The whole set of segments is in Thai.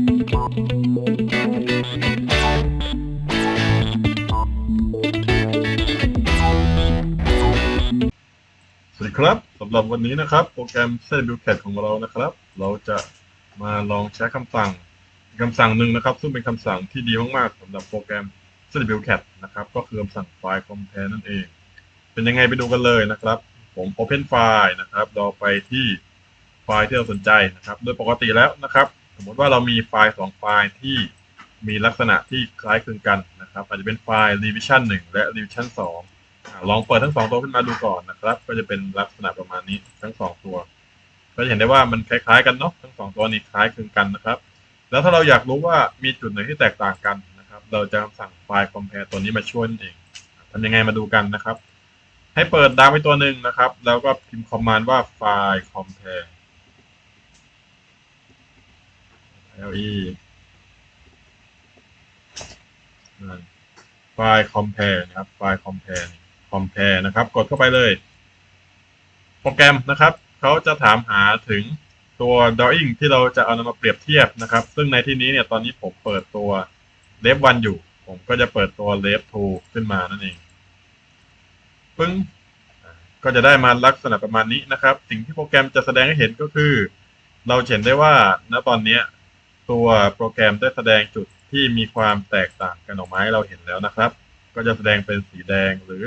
สวัสดีครับสำหรับวันนี้นะครับ โปรแกรม s e t b u i l d Cat ของเรานะครับ เราจะมาลองใช้คำสั่งคำสั่งหนึ่งนะครับ ซึ่งเป็นคำสั่งที่ดีมากๆสำหรับโปรแกรม s e t b u i l d Cat นะครับ ก็คือคำสั่งไฟล์ compare นั่นเอง เป็นยังไงไปดูกันเลยนะครับ ผม Open File นะครับ เราไปที่ไฟล์ที่เราสนใจนะครับ โดยปกติแล้วนะครับ มมติว่าเรามีไฟล์สองไฟล์ที่มีลักษณะที่คล้ายคลึงกันนะครับ อาจจะเป็นไฟล์ revision 1 และ revision 2อลองเปิดทั้งสองตัวขึ้นมาดูก่อนนะครับ ก็จะเป็นลักษณะประมาณนี้ทั้งสองตัว ก็จะเห็นได้ว่ามันคล้ายๆกันเนาะทั้งสองตัวนี้คล้ายคลึงกันนะครับ แล้วถ้าเราอยากรู้ว่ามีจุดไหนที่แตกต่างกันนะครับ เราจะสั่งไฟล์ compare ตัวนี้มาช่วยนั่นเองทำยังไงมาดูกันนะครับ ให้เปิดดาวไปตัวหนึ่งนะครับ แล้วก็พิมพ์คอมมานด์ว่าไฟล์ compare le ไฟล์ compare นะครับ ไฟล์ compare compare นะครับ กดเข้าไปเลย โปรแกรมนะครับ เขาจะถามหาถึงตัว drawing ที่เราจะเอานำมาเปรียบเทียบนะครับ ซึ่งในที่นี้เนี่ย ตอนนี้ผมเปิดตัว l e f 1อยู่ ผมก็จะเปิดตัว l e f 2ขึ้นมานั่นเอง ปึ้ง ก็จะได้มาลักษณะประมาณนี้นะครับ สิ่งที่โปรแกรมจะแสดงให้เห็นก็คือ เราเห็นได้ว่า ณ ตอนนี้ ตัวโปรแกรมได้แสดงจุดที่มีความแตกต่างกันออกมาให้เราเห็นแล้วนะครับ ก็จะแสดงเป็นสีแดงหรือ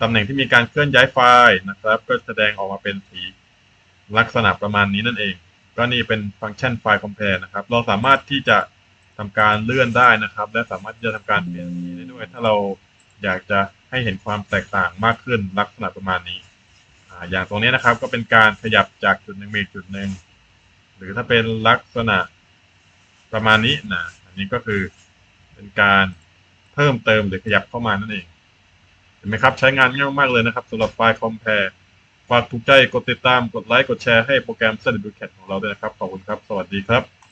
ตำแหน่งที่มีการเคลื่อนย้ายไฟล์นะครับ ก็แสดงออกมาเป็นสีลักษณะประมาณนี้นั่นเอง ก็นี่เป็นฟังก์ชันไฟล์ compare นะครับ เราสามารถที่จะทำการเลื่อนได้นะครับ และสามารถที่จะทำการเปลี่ยนสีได้ด้วย ถ้าเราอยากจะให้เห็นความแตกต่างมากขึ้นลักษณะประมาณนี้ออย่างตรงนี้นะครับก็เป็นการขยับจากจุดหนึ่งไปจุดหนึ่งหรือถ้าเป็นลักษณะ ประมาณนี้นะอันนี้ก็คือเป็นการเพิ่มเติมหรือขยับเข้ามานั่นเอง เห็นไหมครับ ใช้งานง่ายมากๆเลยนะครับสำหรับไฟล์ compare ฝากถูกใจกดติดตามกดไลค์กดแชร์ให้โปรแกรม s e t b u i l d Cat ของเราด้วยนะครับ ขอบคุณครับ สวัสดีครับ